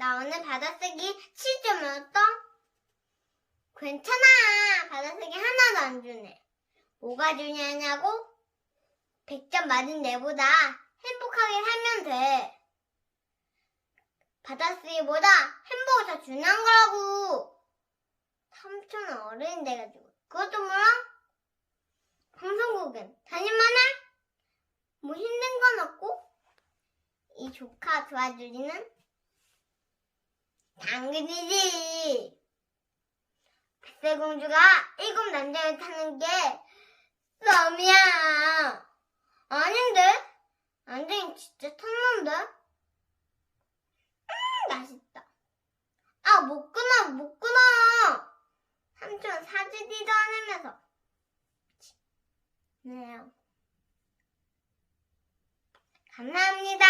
나 오늘 받아쓰기 7점이었어? 괜찮아. 받아쓰기 하나도 안 주네. 뭐가 중요하냐고? 100점 맞은 내보다 행복하게 살면 돼. 받아쓰기보다 행복을 더 중요한 거라고. 삼촌은 어른이 돼가지고. 그것도 몰라? 방송국은 다닐만해? 뭐 힘든 건 없고? 이 조카 도와주기는 당근이지. 백설공주가 일곱 남자를 타는 게 썸이야. 아닌데? 안정이 진짜 탔는데? 음, 맛있다. 아, 못 끊어, 못 끊어. 삼촌 사주지도 않으면서. 네요. 감사합니다.